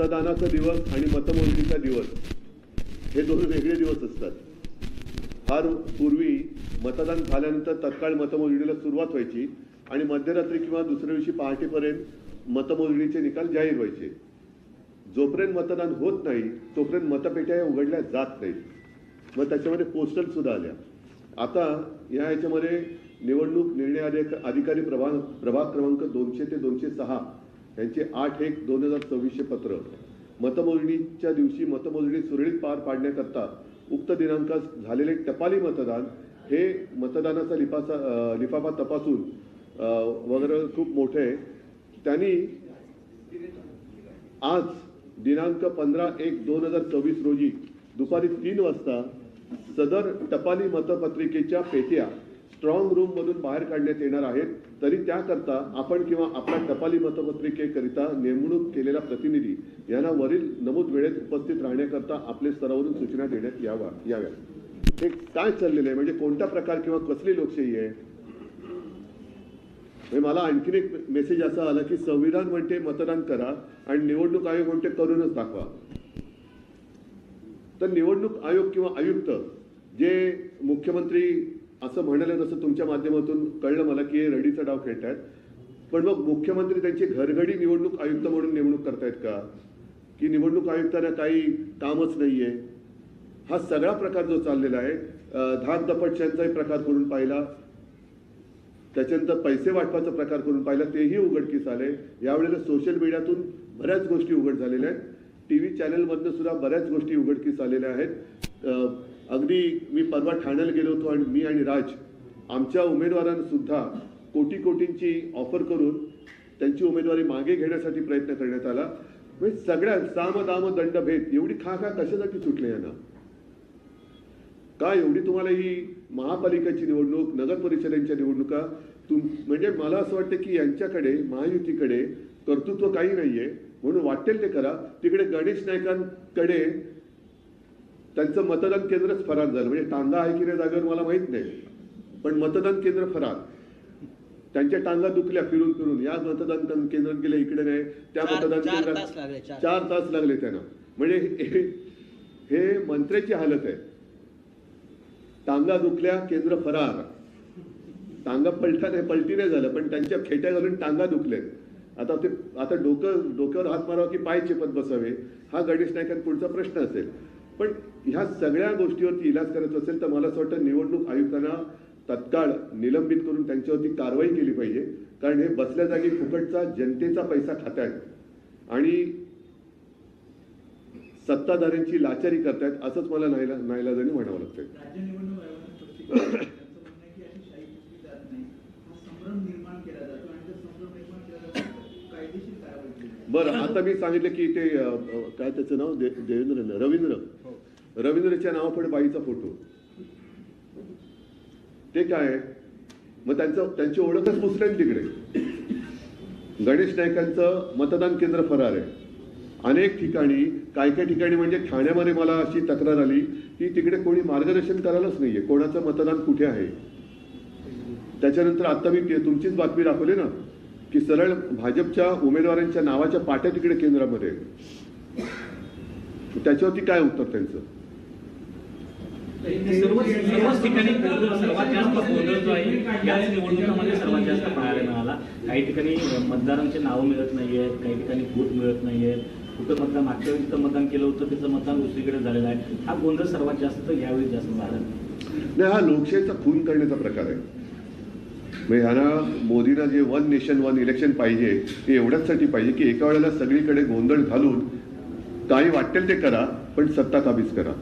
मतदानाचा दिवस आणि मतमोजणीचा दिवस हे दोन वेगळे दिवस असतात. फार पूर्वी मतदान झाल्यानंतर तत्काळ मतमोजणीला सुरुवात व्हायची आणि मध्यरात्री किंवा दुसऱ्या दिवशी पहाटेपर्यंत मतमोजणीचे निकाल जाहीर व्हायचे. जोपर्यंत मतदान होत नाही तोपर्यंत मतपेट्या उघडल्या जात नाहीत. मग त्याच्यामध्ये पोस्टल सुद्धा आल्या. आता या ह्याच्यामध्ये निवडणूक निर्णय अधिकारी प्रभाग प्रभाग क्रमांक दोनशे ते दोनशे सहा यांचे आठ एक दोन हजार सव्वीसचे पत्र. मतमोजणीच्या दिवशी मतमोजणी सुरळीत पार पाडण्याकरता उक्त दिनांकास झालेले टपाली मतदान हे मतदानाचा लिफासा लिफाफा तपासून वगैरे खूप मोठे आहे. त्यांनी आज दिनांक पंधरा एक दोन हजार चोवीस रोजी दुपारी तीन वाजता सदर टपाली मतपत्रिकेच्या पेट्या स्ट्रॉंग रूम मधून बाहेर काढण्यात येणार आहेत. तरी त्याकरता आपण किंवा आपल्या टपाली मतपत्रिकेकरिता नेमणूक केलेला प्रतिनिधी यांना वरील नमूद वेळेत उपस्थित राहण्याकरता आपले स्तरावरून सूचना देण्यात यावा याव्या हे काय चाललेलं आहे? म्हणजे कोणता प्रकार किंवा कसली लोकशाही आहे? मला आणखीन एक मेसेज असा आला की संविधान म्हणते मतदान करा आणि निवडणूक आयोग म्हणते करूनच दाखवा. तर निवडणूक आयोग किंवा आयुक्त जे मुख्यमंत्री असं म्हणाले तसं तुमच्या माध्यमातून कळलं मला की रडीचा डाव खेळतायत. पण मग मुख्यमंत्री त्यांची घरघडी निवडणूक आयुक्त म्हणून नेमणूक करतायत का? की निवडणूक आयुक्तांना काही कामच नाहीये? हा सगळा प्रकार जो चाललेला आहे धाक दपटशांचाही प्रकार करून पाहिला. त्याच्यानंतर पैसे वाटपाचा प्रकार करून पाहिला. तेही उघडकीस आले. यावेळेला सोशल मीडियातून बऱ्याच गोष्टी उघड झालेल्या आहेत. टी व्ही चॅनलमधनं सुद्धा बऱ्याच गोष्टी उघडकीस आलेल्या आहेत. अगदी मी परवा ठाण्याला गेलो होतो आणि मी आणि राज आमच्या उमेदवारांना सुद्धा कोटी कोटींची ऑफर करून त्यांची उमेदवारी मागे घेण्यासाठी प्रयत्न करण्यात आला. म्हणजे सगळ्या साम दाम दंड भेद एवढी खा खा कशासाठी सुटले यांना? का एवढी तुम्हाला ही महापालिकेची निवडणूक नगर परिषदेच्या निवडणुका तुम म्हणजे मला असं वाटतं की यांच्याकडे महायुतीकडे कर्तृत्व काही नाहीये. म्हणून वाटेल ते करा. तिकडे गणेश नायकांकडे त्यांचं मतदान केंद्रच फरार झालं. म्हणजे टांगा आहे की नाही जागेवर मला माहीत नाही. पण मतदान केंद्र फरार. त्यांच्या टांगा दुखल्या फिरून फिरून. या मतदान केंद्रात गेले इकडे नाही. त्या चार- मतदान केंद्रात तास लागले, चार. तास लागले त्यांना. म्हणजे हे- मंत्र्याची हालत आहे. टांगा दुखल्या केंद्र फरार. टांगा पलटा नाही पलटी नाही झालं पण त्यांच्या खेट्या घालून टांगा दुखलेत आता ते आता डोकं डोक्यावर हात मारावा की पाय चेपत बसावे हा गणेश नायकांना पुढचा प्रश्न असेल. पण ह्या सगळ्या गोष्टीवरती इलाज करायचा असेल तर मला असं वाटतं निवडणूक आयुक्तांना तत्काळ निलंबित करून त्यांच्यावरती कारवाई केली पाहिजे. कारण हे बसल्या जागी फुकटचा जनतेचा पैसा खात आणि सत्ताधाऱ्यांची लाचारी करतायत असंच मला नाईला नाईलाजाने म्हणावं लागतंय राज्य निवडणूक आयोगाने स्पष्टीकरण केलं. त्यांचं म्हणणं आहे की अशी शाही पुसली जात नाही हा संभ्रम निर्माण केला जातो आणि जर संभ्रम निर्माण केला जातो तर कायदेशीर कारवाई केली जाते. बरं आता मी सांगितलं की ते काय त्याचं नाव? दे- देवेंद्र रवींद्र. रवींद्रच्या नावापुढे बाईचा फोटो. ते काय? मग त्यांचं त्यांची ओळखच पुसले तिकडे. गणेश नायकांचं मतदान केंद्र फरार आहे. अनेक ठिकाणी काय काय ठिकाणी म्हणजे ठाण्यामध्ये मला अशी तक्रार आली की तिकडे कोणी मार्गदर्शन करायलाच नाहीये. कोणाचं मतदान कुठे आहे? त्याच्यानंतर आता मी तुमचीच बातमी दाखवली ना. की सरळ भाजपच्या उमेदवारांच्या नावाच्या पाट्या तिकडे केंद्रामध्ये. त्याच्यावरती काय उत्तर त्यांचं? सर्वच ठिकाणी सर्वात जास्त गोंधळ जो आहे याच निवडणुकामध्ये सर्वात जास्त पाहायला मिळाला. काही ठिकाणी मतदारांची नावं मिळत नाहीयेत काही ठिकाणी बूथ मिळत नाहीयेत. कुठं मतदान मागच्या वेळी जिथं मतदान केलं होतं त्याचं मतदान दुसरीकडे झालेलं आहे. हा गोंधळ सर्वात जास्त यावेळी जास्त मिळाला. नाही हा लोकशाहीचा खून करण्याचा प्रकार आहे. म्हणजे ह्यांना मोदींना जे वन नेशन वन इलेक्शन पाहिजे ते एवढ्याचसाठी पाहिजे की एका वेळेला सगळीकडे गोंधळ घालून काही वाटेल ते करा पण सत्ता काबीज करा.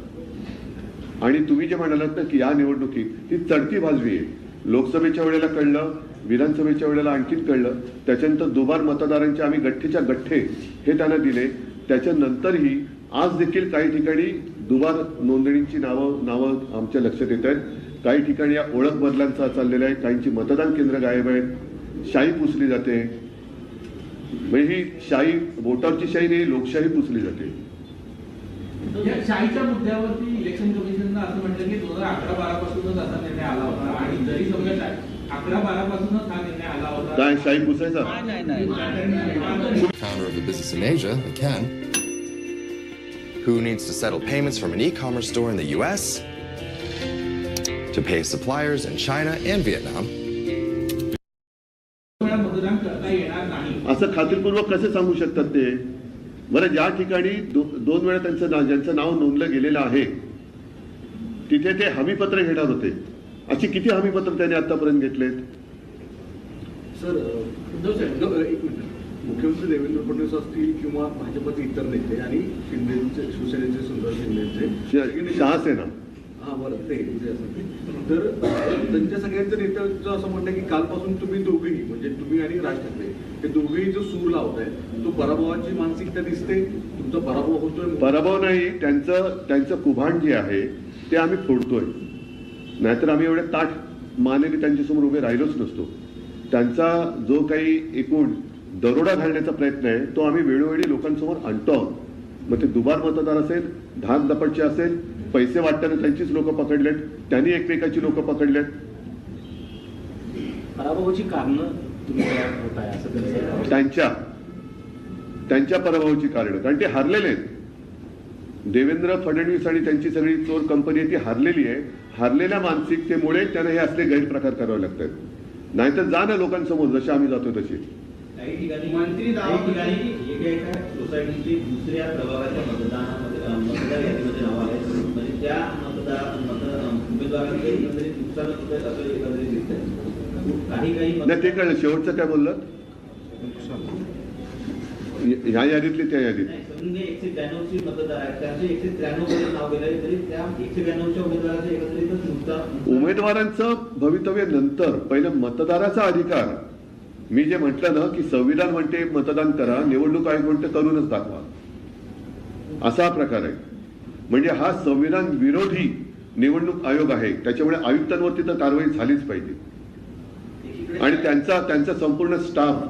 आणि तुम्ही जे म्हणालात ना की या निवडणुकीत ती चढती बाजवी आहे. लोकसभेच्या वेळेला कळलं विधानसभेच्या वेळेला आणखीन कळलं त्याच्यानंतर दुबार मतदारांचे आम्ही गठ्ठेच्या गठ्ठे हे त्यांना दिले. त्याच्यानंतरही आज देखील काही ठिकाणी दुबार नोंदणीची नावं नावं आमच्या लक्षात येत आहेत. काही ठिकाणी या ओळख बदलांचा चाललेला आहे. काहींची मतदान केंद्र गायब आहेत. शाही पुसली जाते. म्हणजे ही शाही बोटावरची शाही नाही लोकशाही पुसली जाते. या शाहीच्या मुद्द्यावरती इलेक्शन कमिशननं असं म्हटलं की दोन हजार अकरा बारा पासूनच असा निर्णय आला होता. आणि जरी समजा शाही- अकरा बारा पासूनच हा निर्णय आला होता. काय शाही पुसायचा? नाही नाही नाही. आणि- founder of the business in Asia, McCann, Who needs to settle payments from an e commerce store in the US? To pay suppliers in China and Vietnam? असं खात्रीपूर्वक कसे सांगू शकतात ते? बरं ज्या ठिकाणी दो, दोन वेळा त्यांचं नाव ज्यांचं नाव नोंदलं गेलेलं आहे तिथे ते हमीपत्र घेणार होते. अशी किती हमीपत्र त्यांनी आतापर्यंत घेतलेत? सर एक मिनिट. मुख्यमंत्री देवेंद्र फडणवीस असतील किंवा भाजपचे इतर नेते आणि शिंदेचे शिवसेनेचे सुंदर शिंदेचे. शहासेना. हा बरं. ते तर त्यांच्या सगळ्यांचं नेतृत्व असं म्हणतं की कालपासून तुम्ही दोघेही म्हणजे तुम्ही आणि राज ठाकरे हे दोघेही जो सूर लावताय तो पराभवाची मानसिकता दिसते तुमचा पराभव होतोय पराभव नाही त्यांचं त्यांचं कुभांड जे आहे ते आम्ही फोडतोय. नाहीतर आम्ही एवढे ताठ मानेने त्यांच्यासमोर उभे राहिलोच नसतो. त्यांचा जो काही एकूण दरोडा घालण्याचा प्रयत्न आहे तो आम्ही वेळोवेळी लोकांसमोर आणतो. आहोत मग ते दुबार मतदार असेल धाक दपटचे असेल पैसे वाटताना त्यांचीच लोक पकडलेत त्यांनी एकमेकाची लोक पकडलेत. पराभवाची कारणं त्यांच्या त्यांच्या पराभवाची कारण. कारण ते हारलेले आहेत. देवेंद्र फडणवीस आणि त्यांची सगळी चोर कंपनी आहे ती हारलेली आहे. हारलेल्या मानसिकतेमुळे त्यांना हे असले गैरप्रकार करावे लागतात. नाहीतर जा ना लोकांसमोर जसे आम्ही जातो तसे काही ठिकाणी मंत्री दावा काही ठिकाणी एका एका सोसायटीची दुसऱ्या प्रभागाच्या मतदानामध्ये मतदार यादीमध्ये नाव आहे म्हणजे त्या मतदार उमेदवारांचे एकंदरीत नुकसान होत आहे असं एकंदरीत दिसतंय. काही काही ते कळलं. शेवटचं काय बोललं? ह्या यादीतली त्या यादीत. एकशे त्र्याण्णवची मतदार आहेत. त्यांचे एकशे त्र्याण्णवमध्ये नाव गेलंय तरी त्या एकशे ब्याण्णवच्या उमेदवारांचं एकत्रितच नुकसान. उमेदवारांचं भवितव्य नंतर पहिलं मतदाराचा अधिकार. मी जे म्हटलं ना की संविधान म्हणते मतदान करा निवडणूक आयोग म्हणते करूनच दाखवा. असा हा प्रकार आहे. म्हणजे हा संविधान विरोधी निवडणूक आयोग आहे. त्याच्यामुळे आयुक्तांवरती तर कारवाई झालीच पाहिजे. आणि त्यांचा त्यांचा संपूर्ण स्टाफ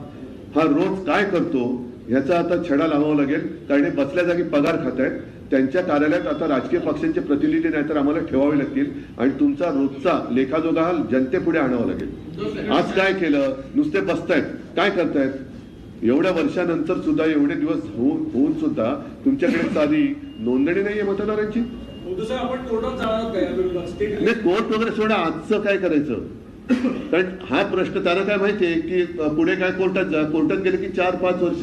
हा रोज काय करतो? ह्याचा आता छडा लावावा लागेल कारण हे बसल्या जागी पगार खात आहेत. त्यांच्या कार्यालयात आता राजकीय पक्षांचे प्रतिनिधी नाहीतर आम्हाला ठेवावे लागतील आणि तुमचा रोजचा लेखाजोगा हा जनतेपुढे आणावा लागेल. आज काय केलं? नुसते बसतायत. काय करतायत? एवढ्या वर्षानंतर सुद्धा एवढे दिवस होऊन होऊन सुद्धा तुमच्याकडे साधी नोंदणी नाहीये मतदारांची? नाही कोर्ट वगैरे सोडा आजचं काय करायचं? कारण हा प्रश्न त्यांना काय माहितीये की पुढे काय कोर्टात जा कोर्टात गेले की चार पाच वर्ष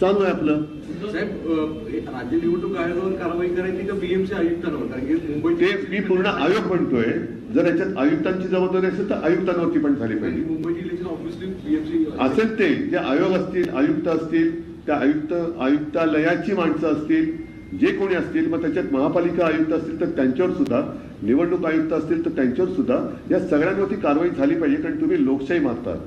चालू आहे आपलं. राज्य निवडणूक आयोगावर कारवाई करायची का बीएमसी आयुक्तांवर? मुंबई ते मी पूर्ण आयोग म्हणतोय. जर याच्यात आयुक्तांची जबाबदारी असेल तर आयुक्तांवरती पण झाली पाहिजे. बीएमसी असेल ते. जे आयोग असतील आयुक्त असतील त्या आयुक्त आयुक्तालयाची माणसं असतील जे कोणी असतील मग त्याच्यात महापालिका आयुक्त असतील तर त्यांच्यावर सुद्धा निवडणूक आयुक्त असतील तर त्यांच्यावर सुद्धा या सगळ्यांवरती कारवाई झाली पाहिजे कारण तुम्ही लोकशाही मारतात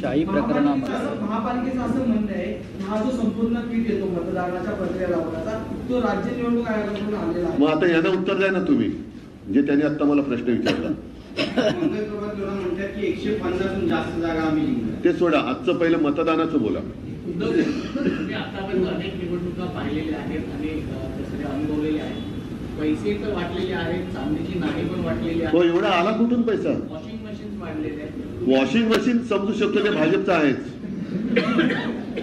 शाही प्रकरणामध्ये. महापालिकेचं असं म्हणणं आहे हा जो संपूर्ण किट येतो मतदानाच्या प्रक्रिया लावण्याचा तो राज्य निवडणूक आयोगाकडून आलेला आहे. मग आता यांना उत्तर द्या ना तुम्ही जे त्यांनी आता मला प्रश्न विचारला. मंगल प्रभात जोडा म्हणतात की एकशे पन्नासहून जास्त जागा आम्ही जिंकल्या ते सोडा आजचं पहिलं मतदानाचं बोला. आतापर्यंत अनेक निवडणुका पाहिलेल्या आहेत आणि अ, तसे अनुभवलेले आहेत. पैसे तर वाटलेले आहेत चांदीची नाणी पण वाटलेली हो आहेत एवढा आला कुठून पैसा? वॉशिंग मशीन वाढलेले आहेत. वॉशिंग मशीन समजू शकतो ते भाजपचं आहेच.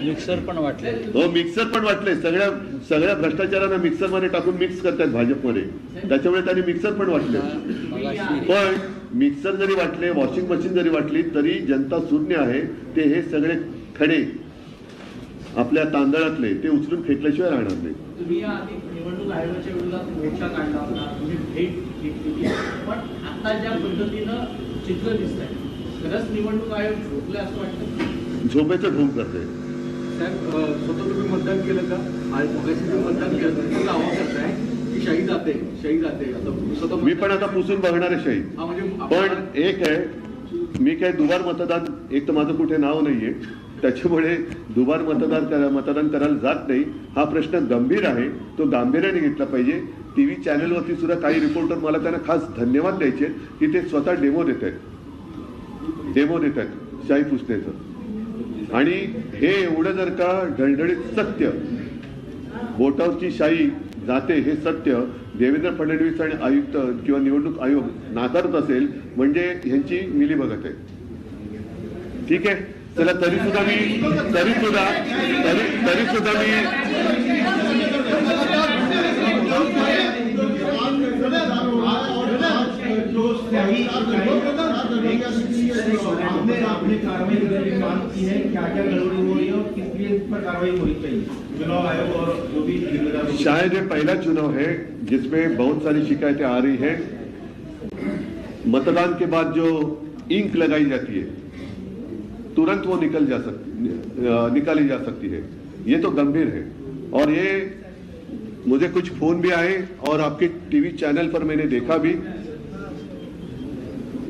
मिक्सर पण वाटले. हो मिक्सर पण वाटले. सगळ्या सगळ्या भ्रष्टाचारांना मिक्सरमध्ये टाकून मिक्स करतात भाजपमध्ये. त्याच्यामुळे त्यांनी मिक्सर पण वाटले. पण मिक्सर जरी वाटले वॉशिंग मशीन जरी वाटली तरी जनता शून्य आहे. ते हे सगळे खडे आपल्या तांदळातले ते उचलून फेकल्याशिवाय राहणार नाही. तुम्ही या आधी निवडणूक आयोगाच्या विरोधात मोर्चा काढला होता. तुम्ही भेट घेतलेली पण आता ज्या पद्धतीनं चित्र दिसत आहे खरंच निवडणूक आयोग झोपले असं वाटतं? झोपेचं ढोंग करते साहेब स्वतः तुम्ही मतदान केलं का? आणि मगाशी जे मतदान केलं. त्याचा दावा करताय की शाही जाते शाही जाते. आता मी पण आता पुसून बघणार आहे शाही. हा म्हणजे पण एक आहे मी काय दुबार मतदान एक तर माझं कुठे नाव नाहीये. त्याच्यामुळे दुबार मतदान करा मतदान करायला जात नाही. हा प्रश्न गंभीर आहे. तो गांभीर्याने घेतला पाहिजे. टीव्ही चॅनलवरती सुद्धा काही रिपोर्टर मला त्यांना खास धन्यवाद द्यायचे की ते स्वतः डेमो देत आहेत. डेमो देत आहेत शाही पुसण्याचं आणि हे एवढं जर का ढळढळीत सत्य बोटावरची शाही जाते हे सत्य देवेंद्र फडणवीस आणि आयुक्त किंवा निवडणूक आयोग नाकारत असेल म्हणजे ह्यांची मिलीभगत आहे. ठीक आहे? तरी सुधा मी, तरी सुधा तरी तरी मी चुनाव आयोग शायद ये पहला चुनाव है जिसमें बहुत सारी शिकायतें आ रही है। मतदान के बाद जो इंक लगाई जाती है तुरंत वो निकल जा सकती निकाली जा सकती है। ये तो गंभीर है। और ये मुझे कुछ फ़ोन भी आए और आपके टीवी चैनल पर मैंने देखा भी।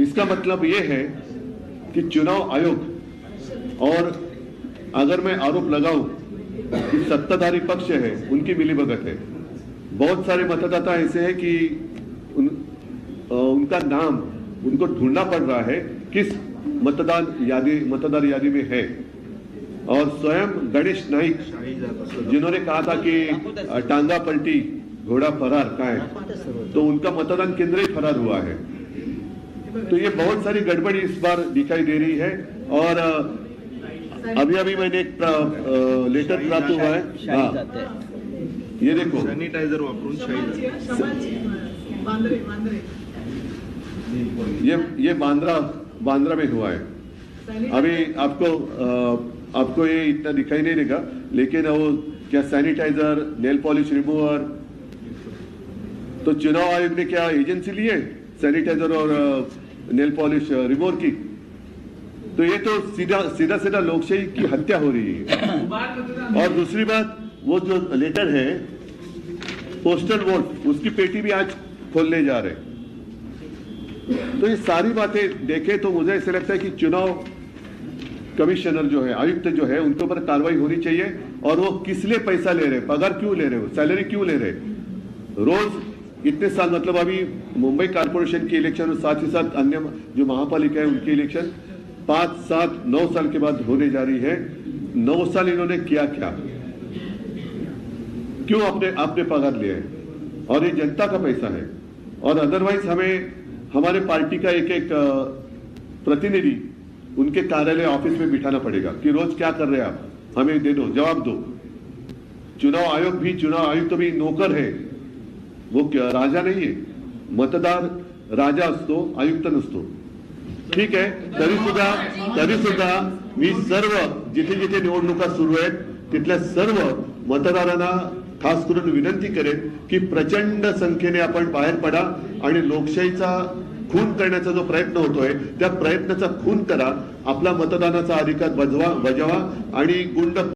इसका मतलब ये है कि चुनाव आयोग और अगर मैं आरोप लगाऊँ कि सत्ताधारी पक्ष है उनकी मिलीभगत है। बहुत सारे मतदाता ऐसे हैं कि उन, उनका नाम उनको ढूंढना पड़ रहा है किस मतदान यादी मतदार यादी में है। और स्वयं गणेश नाइक जिन्होंने कहा था कि टांगा पलटी घोड़ा फरार का है? तो उनका मतदान केंद्र ही फरार हुआ है। तो ये बहुत सारी गड़बड़ी इस बार दिखाई दे रही है। और अभी अभी मैंने एक प्रा- लेटर प्राप्त हुआ है। हाँ। ये देखो। सैनिटाइजर वापरून ये ये बांद्रा बांद्रा में हुआ है। अभी आपको आपको ये इतना दिखाई नहीं देगा लेकिन वो क्या सैनिटाइजर नेल पॉलिश रिमूवर तो चुनाव आयोग ने क्या एजेंसी ली है सैनिटाइजर और नेल पॉलिश रिमूवर की? तो ये तो सीधा सीधा सीधा लोकशाही की हत्या हो रही है। और दूसरी बात वो जो लेटर है पोस्टल वोट उसकी पेटी भी आज खोलने जा रहे हैं। तो ये सारी बातें देखें तो मुझे ऐसे लगता है कि चुनाव कमिश्नर जो है, आयुक्त जो है, उनके ऊपर कार्रवाई होनी चाहिए और वो किस लिए पैसा ले रहे पगार क्यों ले रहे हो, सैलरी क्यों ले रहे रोज इतने साल मतलब अभी मुंबई कारपोरेशन की इलेक्शन और साथ ही साथ अन्य जो महापालिका है, उनकी इलेक्शन, पाँच, सात, नौ साल के बाद होने जा रही है। नौ साल इन्होंने किया क्या? क्यों आपने आपने पगार है? और ये जनता का पैसा है। और अदरवाइज़ हमें हमारे पार्टी का एक एक प्रतिनिधि उनके कार्यालय ऑफ़िस में बिठाना पड़ेगा कि रोज क्या कर रहे हैं आप? हमें दे दो, जवाब दो। चुनाव आयोग भी, चुनाव आयुक्त तो भी नौकर है। वो क्या- राजा नाही आहे मतदार राजा असतो, आयुक्त नसतो। ठीक आहे तरी सुद्धा तरी सुद्धा मी सर्व, जिथे जिथे निवडणुका सुरू आहेत, तिथल्या सर्व मतदारांना खास करून विनंती करेन की प्रचंड संख्येने आपण बाहेर पडा आणि लोकशाहीचा खून करण्याचा जो प्रयत्न होतोय त्या प्रयत्नाचा खून करा. आपला मतदानाचा अधिकार बजवा बजावा आणि गुंड